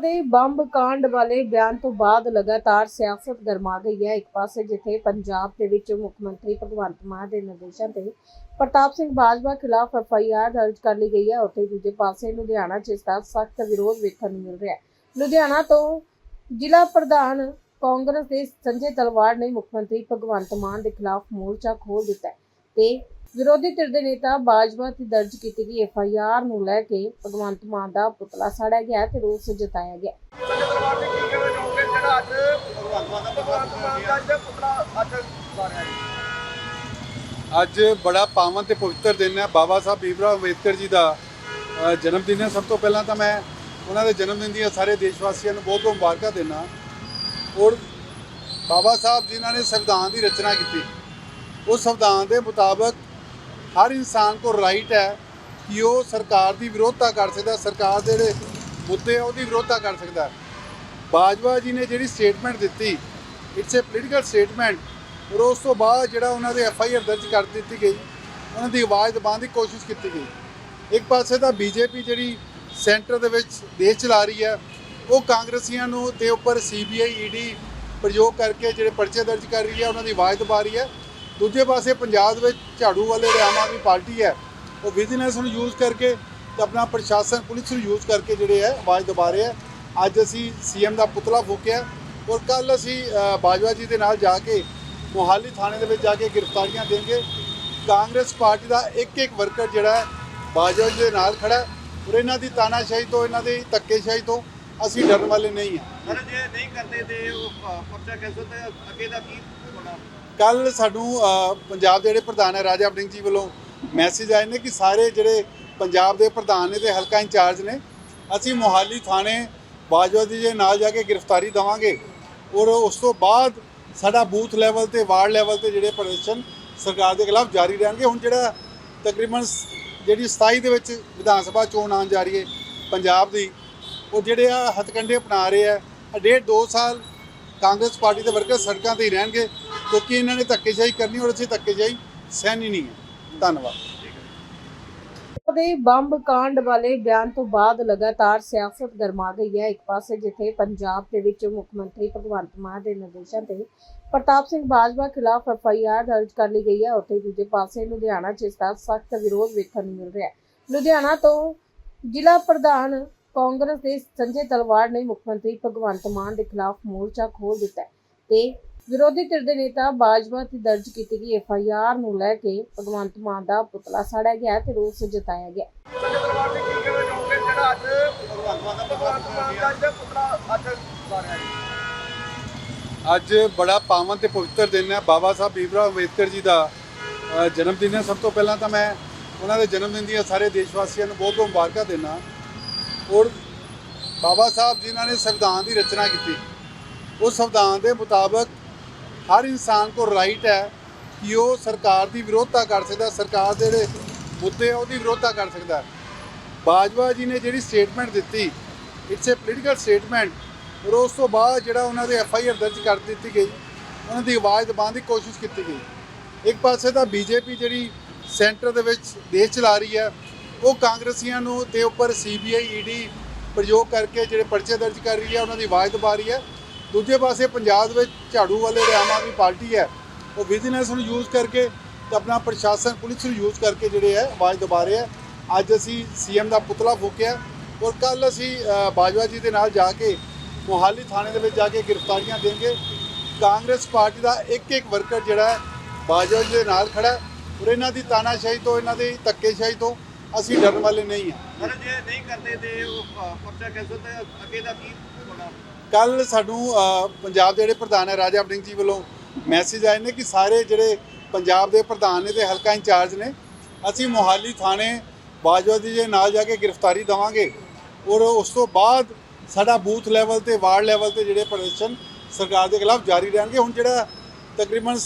ਦੇ ਬੰਬ ਕਾਂਡ ਵਾਲੇ ਬਿਆਨ ਤੋਂ ਬਾਅਦ ਲਗਾਤਾਰ ਸਿਆਸਤ ਗਰਮਾ ਗਈ ਹੈ। ਇੱਕ ਪਾਸੇ ਜਿੱਥੇ ਪੰਜਾਬ ਦੇ ਵਿੱਚ ਮੁੱਖ ਮੰਤਰੀ ਭਗਵੰਤ ਮਾਨ ਦੇ ਨਿਰਦੇਸ਼ਾਂ ਤੇ ਪ੍ਰਤਾਪ ਸਿੰਘ ਬਾਜਵਾ ਖਿਲਾਫ ਐਫ ਆਈ ਆਰ ਦਰਜ ਕਰ ਲਈ ਗਈ ਹੈ, ਉੱਥੇ ਦੂਜੇ ਪਾਸੇ ਲੁਧਿਆਣਾ 'ਚ ਇਸ ਦਾ ਸਖਤ ਵਿਰੋਧ ਵੇਖਣ ਨੂੰ ਮਿਲ ਰਿਹਾ ਹੈ। ਲੁਧਿਆਣਾ ਤੋਂ ਜ਼ਿਲ੍ਹਾ ਪ੍ਰਧਾਨ ਕਾਂਗਰਸ ਦੇ ਸੰਜੇ ਤਲਵਾੜ ਨੇ ਮੁੱਖ ਮੰਤਰੀ ਭਗਵੰਤ ਮਾਨ ਦੇ ਖਿਲਾਫ ਮੋਰਚਾ ਖੋਲ ਦਿੱਤਾ ਤੇ ਵਿਰੋਧੀ ਧਿਰ ਦੇ ਨੇਤਾ ਬਾਜਵਾ ਤੇ ਦਰਜ ਕੀਤੀ ਗਈ ਐਫ ਆਈ ਆਰ ਨੂੰ ਲੈ ਕੇ ਭਗਵੰਤ ਮਾਨ ਦਾ ਪੁਤਲਾ ਸਾੜਿਆ ਗਿਆ ਤੇ ਰੋਸ ਜਤਾਇਆ ਗਿਆ। ਅੱਜ ਬੜਾ ਪਾਵਨ ਤੇ ਪਵਿੱਤਰ ਦਿਨ ਹੈ। ਬਾਬਾ ਸਾਹਿਬ ਭੀਮਰਾਓ ਅੰਬੇਦਕਰ ਜੀ ਦਾ ਜਨਮ ਦਿਨ ਹੈ। ਸਭ ਤੋਂ ਪਹਿਲਾਂ ਤਾਂ ਮੈਂ ਉਹਨਾਂ ਦੇ ਜਨਮ ਦਿਨ ਦੀਆਂ ਸਾਰੇ ਦੇਸ਼ ਵਾਸੀਆਂ ਨੂੰ ਬਹੁਤ ਬਹੁਤ ਮੁਬਾਰਕਾਂ ਦਿੰਦਾ। ਔਰ ਬਾਬਾ ਸਾਹਿਬ ਜਿਨ੍ਹਾਂ ਨੇ ਸੰਵਿਧਾਨ ਦੀ ਰਚਨਾ ਕੀਤੀ। ਉਸ ਸੰਵਿਧਾਨ ਦੇ ਮੁਤਾਬਕ ਹਰ ਇਨਸਾਨ ਕੋਲ ਰਾਈਟ ਹੈ ਕਿ ਉਹ ਸਰਕਾਰ ਦੀ ਵਿਰੋਧਤਾ ਕਰ ਸਕਦਾ, ਸਰਕਾਰ ਦੇ ਜਿਹੜੇ ਮੁੱਦੇ ਆ, ਉਹਦੀ ਵਿਰੋਧਤਾ ਕਰ ਸਕਦਾ। ਬਾਜਵਾ ਜੀ ਨੇ ਜਿਹੜੀ ਸਟੇਟਮੈਂਟ ਦਿੱਤੀ ਇਟਸ ਅ ਪੋਲੀਟੀਕਲ ਸਟੇਟਮੈਂਟ ਔਰ ਉਸ ਤੋਂ ਬਾਅਦ ਜਿਹੜਾ ਉਹਨਾਂ ਦੇ ਐਫ ਆਈ ਆਰ ਦਰਜ ਕਰ ਦਿੱਤੀ ਗਈ, ਉਹਨਾਂ ਦੀ ਆਵਾਜ਼ ਦਬਾਉਣ ਦੀ ਕੋਸ਼ਿਸ਼ ਕੀਤੀ ਗਈ। ਇੱਕ ਪਾਸੇ ਤਾਂ ਬੀਜੇਪੀ ਜਿਹੜੀ ਸੈਂਟਰ ਦੇ ਵਿੱਚ ਦੇਸ਼ ਚਲਾ ਰਹੀ ਹੈ, ਉਹ ਕਾਂਗਰਸੀਆਂ ਨੂੰ ਦੇ ਉੱਪਰ ਸੀਬੀਆਈ ਈਡੀ ਪ੍ਰਯੋਗ ਕਰਕੇ ਜਿਹੜੇ ਪਰਚੇ ਦਰਜ ਕਰ ਰਹੀ ਹੈ, ਉਹਨਾਂ ਦੀ ਆਵਾਜ਼ ਦਬਾ ਰਹੀ ਹੈ। ਦੂਜੇ ਪਾਸੇ ਪੰਜਾਬ ਦੇ ਵਿੱਚ ਝਾੜੂ ਵਾਲੇ ਜਿਹੜੇ ਆਮ ਆਦਮੀ ਪਾਰਟੀ ਹੈ, ਉਹ ਵਿਜੀਲੈਂਸ ਨੂੰ ਯੂਜ਼ ਕਰਕੇ ਤੇ ਆਪਣਾ ਪ੍ਰਸ਼ਾਸਨ, ਪੁਲਿਸ ਨੂੰ ਯੂਜ਼ ਕਰਕੇ ਜਿਹੜੇ ਹੈ, ਆਵਾਜ਼ ਦਬਾ ਰਹੇ ਹੈ। ਅੱਜ ਅਸੀਂ ਸੀਐਮ ਦਾ ਪੁਤਲਾ ਫੂਕਿਆ ਔਰ ਕੱਲ ਅਸੀਂ ਬਾਜਵਾ ਜੀ ਦੇ ਨਾਲ ਜਾ ਕੇ ਮੋਹਾਲੀ ਥਾਣੇ ਦੇ ਵਿੱਚ ਜਾ ਕੇ ਗ੍ਰਿਫਤਾਰੀਆਂ ਦੇਣਗੇ। ਕਾਂਗਰਸ ਪਾਰਟੀ ਦਾ ਇੱਕ ਇੱਕ ਵਰਕਰ ਜਿਹੜਾ ਹੈ, ਬਾਜਵਾ ਜੀ ਦੇ ਨਾਲ ਖੜਾ ਔਰ ਇਹਨਾਂ ਦੀ ਤਾਨਾਸ਼ਾਹੀ ਤੋਂ, ਇਹਨਾਂ ਦੀ ਧੱਕੇਸ਼ਾਹੀ ਤੋਂ ਅਸੀਂ ਡਰਨ ਵਾਲੇ ਨਹੀਂ ਹਾਂ। ਪਰ ਜੇ ਨਹੀਂ ਕਰਦੇ ਤੇ ਉਹ ਪਰਚਾ ਕੈਂਸਲ ਤੇ ਅੱਗੇ ਦਾ ਕੀ ਹੋਣਾ? ਕੱਲ ਸਾਨੂੰ ਪੰਜਾਬ ਦੇ ਜਿਹੜੇ ਪ੍ਰਧਾਨ ਹੈ ਰਾਜਾ ਵੜਿੰਗ ਜੀ ਵੱਲੋਂ ਮੈਸੇਜ ਆਏ ਨੇ ਕਿ ਸਾਰੇ ਜਿਹੜੇ ਪੰਜਾਬ ਦੇ ਪ੍ਰਧਾਨ ਨੇ ਤੇ ਹਲਕਾ ਇੰਚਾਰਜ ਨੇ, ਅਸੀਂ ਮੋਹਾਲੀ ਥਾਣੇ ਬਾਜਵਾ ਜੀ ਦੇ ਨਾਲ ਜਾ ਕੇ ਗ੍ਰਿਫਤਾਰੀ ਦਵਾਂਗੇ ਔਰ ਉਸ ਤੋਂ ਬਾਅਦ ਸਾਡਾ ਬੂਥ ਲੈਵਲ ਤੇ, ਵਾਰਡ ਲੈਵਲ ਤੇ ਜਿਹੜੇ ਪ੍ਰਦਰਸ਼ਨ ਸਰਕਾਰ ਦੇ ਖਿਲਾਫ ਜਾਰੀ ਰਹਿਣਗੇ। ਹੁਣ ਜਿਹੜਾ ਤਕਰੀਬਨ ਜਿਹੜੀ 27 ਦੇ ਵਿੱਚ ਵਿਧਾਨ ਸਭਾ ਚੋਣ ਆਉਣ ਜਾ ਰਹੀ ਹੈ ਪੰਜਾਬ ਦੀ, ਉਹ ਜਿਹੜੇ ਆ ਹਥਕੰਡੇ ਅਪਣਾ ਰਹੇ ਆ ਡੇਢ ਦੋ ਸਾਲ ਕਾਂਗਰਸ ਪਾਰਟੀ ਦੇ ਵਰਕਰ ਸੜਕਾਂ ਤੇ ਹੀ ਰਹਿਣਗੇ। ਕਿਉਂਕਿ ਇਹਨਾਂ ਨੇ ਧੱਕੇਸ਼ਾਹੀ ਕਰਨੀ ਔਰ ਅਸੀਂ ਧੱਕੇਸ਼ਾਹੀ ਸਹਿਣੀ ਨਹੀਂ ਹੈ। ਧੰਨਵਾਦ। ਦੇ ਬੰਬ ਕਾਂਡ ਵਾਲੇ ਬਿਆਨ ਤੋਂ ਬਾਅਦ ਲਗਾਤਾਰ ਸਿਆਸਤ ਗਰਮਾ ਗਈ ਹੈ। ਇੱਕ ਪਾਸੇ ਜਿੱਥੇ ਪੰਜਾਬ ਦੇ ਵਿੱਚ ਮੁੱਖ ਮੰਤਰੀ ਭਗਵੰਤ ਮਾਨ ਦੇ ਨਿਰਦੇਸ਼ਾਂ ਤੇ ਪ੍ਰਤਾਪ ਸਿੰਘ ਬਾਜਵਾ ਖਿਲਾਫ ਐਫ ਆਈ ਆਰ ਦਰਜ ਕਰ ਲਈ ਗਈ ਹੈ, ਉੱਥੇ ਦੂਜੇ ਪਾਸੇ ਲੁਧਿਆਣਾ 'ਚ ਇਸ ਦਾ ਸਖਤ ਵਿਰੋਧ ਵੇਖਣ ਨੂੰ ਮਿਲ ਰਿਹਾ ਹੈ। ਲੁਧਿਆਣਾ ਤੋਂ ਜ਼ਿਲ੍ਹਾ ਪ੍ਰਧਾਨ ਕਾਂਗਰਸ ਦੇ ਸੰਜੇ ਤਲਵਾੜ ਨੇ ਮੁੱਖ ਮੰਤਰੀ ਭਗਵੰਤ ਮਾਨ ਦੇ ਖਿਲਾਫ ਮੋਰਚਾ ਖੋਲ ਦਿੱਤਾ ਤੇ ਵਿਰੋਧੀ ਧਿਰ ਦੇ ਨੇਤਾ ਬਾਜਵਾ ਤੇ ਦਰਜ ਕੀਤੀ ਗਈ ਐਫ ਆਈ ਆਰ ਨੂੰ ਲੈ ਕੇ ਭਗਵੰਤ ਮਾਨ ਦਾ ਪੁਤਲਾ ਸਾੜਿਆ ਗਿਆ ਤੇ ਰੋਸ ਜਤਾਇਆ ਗਿਆ। ਅੱਜ ਬੜਾ ਪਾਵਨ ਤੇ ਪਵਿੱਤਰ ਦਿਨ ਹੈ। ਬਾਬਾ ਸਾਹਿਬ ਭੀਮਰਾਓ ਅੰਬੇਦਕਰ ਜੀ ਦਾ ਜਨਮ ਦਿਨ ਹੈ। ਸਭ ਤੋਂ ਪਹਿਲਾਂ ਤਾਂ ਮੈਂ ਉਹਨਾਂ ਦੇ ਜਨਮ ਦਿਨ ਦੀਆਂ ਸਾਰੇ ਦੇਸ਼ ਵਾਸੀਆਂ ਨੂੰ ਬਹੁਤ ਬਹੁਤ ਮੁਬਾਰਕਾਂ ਦਿੰਦਾ। ਔਰ ਬਾਬਾ ਸਾਹਿਬ ਜਿਨ੍ਹਾਂ ਨੇ ਸੰਵਿਧਾਨ ਦੀ ਰਚਨਾ ਕੀਤੀ। ਉਸ ਸੰਵਿਧਾਨ ਦੇ ਮੁਤਾਬਕ ਹਰ ਇਨਸਾਨ ਕੋ ਰਾਈਟ ਹੈ ਕਿ ਉਹ ਸਰਕਾਰ ਦੀ ਵਿਰੋਧਤਾ ਕਰ ਸਕਦਾ, ਸਰਕਾਰ ਦੇ ਜਿਹੜੇ ਮੁੱਦੇ ਆ, ਉਹਦੀ ਵਿਰੋਧਤਾ ਕਰ ਸਕਦਾ ਬਾਜਵਾ ਜੀ ਨੇ ਜਿਹੜੀ ਸਟੇਟਮੈਂਟ ਦਿੱਤੀ ਇਟਸ ਅ ਪੋਲੀਟੀਕਲ ਸਟੇਟਮੈਂਟ ਔਰ ਉਸ ਤੋਂ ਬਾਅਦ ਜਿਹੜਾ ਉਹਨਾਂ ਦੇ ਐਫ ਆਈ ਆਰ ਦਰਜ ਕਰ ਦਿੱਤੀ ਗਈ, ਉਹਨਾਂ ਦੀ ਆਵਾਜ਼ ਦਬਾਉਣ ਦੀ ਕੋਸ਼ਿਸ਼ ਕੀਤੀ ਗਈ। ਇੱਕ ਪਾਸੇ ਤਾਂ ਬੀਜੇਪੀ ਜਿਹੜੀ ਸੈਂਟਰ ਦੇ ਵਿੱਚ ਦੇਸ਼ ਚਲਾ ਰਹੀ ਹੈ, ਉਹ ਕਾਂਗਰਸੀਆਂ ਨੂੰ ਦੇ ਉੱਪਰ ਸੀਬੀਆਈ ਈਡੀ ਪ੍ਰਯੋਗ ਕਰਕੇ ਜਿਹੜੇ ਪਰਚੇ ਦਰਜ ਕਰ ਰਹੀ ਹੈ, ਉਹਨਾਂ ਦੀ ਆਵਾਜ਼ ਦਬਾ ਰਹੀ ਹੈ। ਦੂਜੇ ਪਾਸੇ ਪੰਜਾਬ ਦੇ ਵਿੱਚ ਝਾੜੂ ਵਾਲੇ ਜਿਹੜੇ ਆਮ ਆਦਮੀ ਪਾਰਟੀ ਹੈ, ਉਹ ਵਿਜੀਲੈਂਸ ਨੂੰ ਯੂਜ਼ ਕਰਕੇ ਤੇ ਆਪਣਾ ਪ੍ਰਸ਼ਾਸਨ, ਪੁਲਿਸ ਨੂੰ ਯੂਜ਼ ਕਰਕੇ ਜਿਹੜੇ ਹੈ, ਆਵਾਜ਼ ਦਬਾ ਰਹੇ ਹੈ। ਅੱਜ ਅਸੀਂ ਸੀਐਮ ਦਾ ਪੁਤਲਾ ਫੂਕਿਆ ਔਰ ਕੱਲ ਅਸੀਂ ਬਾਜਵਾ ਜੀ ਦੇ ਨਾਲ ਜਾ ਕੇ ਮੋਹਾਲੀ ਥਾਣੇ ਦੇ ਵਿੱਚ ਜਾ ਕੇ ਗ੍ਰਿਫਤਾਰੀਆਂ ਦੇਣਗੇ। ਕਾਂਗਰਸ ਪਾਰਟੀ ਦਾ ਇੱਕ ਇੱਕ ਵਰਕਰ ਜਿਹੜਾ ਹੈ, ਬਾਜਵਾ ਜੀ ਦੇ ਨਾਲ ਖੜਾ ਔਰ ਇਹਨਾਂ ਦੀ ਤਾਨਾਸ਼ਾਹੀ ਤੋਂ, ਇਹਨਾਂ ਦੀ ਧੱਕੇਸ਼ਾਹੀ ਤੋਂ ਅਸੀਂ ਡਰਨ ਵਾਲੇ ਨਹੀਂ ਹਾਂ। ਜੇ ਨਹੀਂ ਕਰਦੇ ਤੇ ਉਹ ਪਰਚਾ ਕੈਂਸਲ ਤੇ ਅੱਗੇ ਦਾ ਕੀ ਹੋਣਾ? ਕੱਲ ਸਾਨੂੰ ਪੰਜਾਬ ਦੇ ਜਿਹੜੇ ਪ੍ਰਧਾਨ ਹੈ ਰਾਜਾ ਵੜਿੰਗ ਜੀ ਵੱਲੋਂ ਮੈਸੇਜ ਆਏ ਨੇ ਕਿ ਸਾਰੇ ਜਿਹੜੇ ਪੰਜਾਬ ਦੇ ਪ੍ਰਧਾਨ ਨੇ ਤੇ ਹਲਕਾ ਇੰਚਾਰਜ ਨੇ ਅਸੀਂ ਮੋਹਾਲੀ ਥਾਣੇ ਬਾਜਵਾ ਜੀ ਦੇ ਨਾਲ ਜਾ ਕੇ ਗ੍ਰਿਫਤਾਰੀ ਦਵਾਂਗੇ। ਔਰ ਉਸ ਤੋਂ ਬਾਅਦ ਸਾਡਾ ਬੂਥ ਲੈਵਲ ਤੇ ਵਾਰਡ ਲੈਵਲ ਤੇ ਜਿਹੜੇ ਪ੍ਰਦਰਸ਼ਨ ਸਰਕਾਰ ਦੇ ਖਿਲਾਫ ਜਾਰੀ ਰਹਿਣਗੇ। ਹੁਣ ਜਿਹੜਾ ਤਕਰੀਬਨ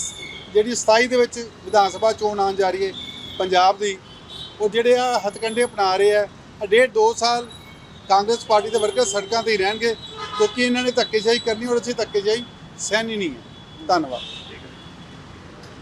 ਜਿਹੜੀ 27 ਦੇ ਵਿੱਚ ਵਿਧਾਨ ਸਭਾ ਚੋਣ ਆਉਣ ਜਾ ਰਹੀ ਹੈ ਪੰਜਾਬ ਦੀ ਉਹ ਜਿਹੜੇ ਆ ਹਥਕੰਡੇ ਅਪਣਾ ਰਹੇ ਆ ਡੇਢ ਦੋ ਸਾਲ ਕਾਂਗਰਸ ਪਾਰਟੀ ਦੇ ਵਰਕਰ ਸੜਕਾਂ ਤੇ ਹੀ ਰਹਿਣਗੇ, ਕਿਉਂਕਿ ਇਹਨਾਂ ਨੇ ਧੱਕੇਸ਼ਾਹੀ ਕਰਨੀ ਔਰ ਅਸੀਂ ਧੱਕੇਸ਼ਾਹੀ ਸਹਿਣੀ ਨਹੀਂ ਹੈ। ਧੰਨਵਾਦ।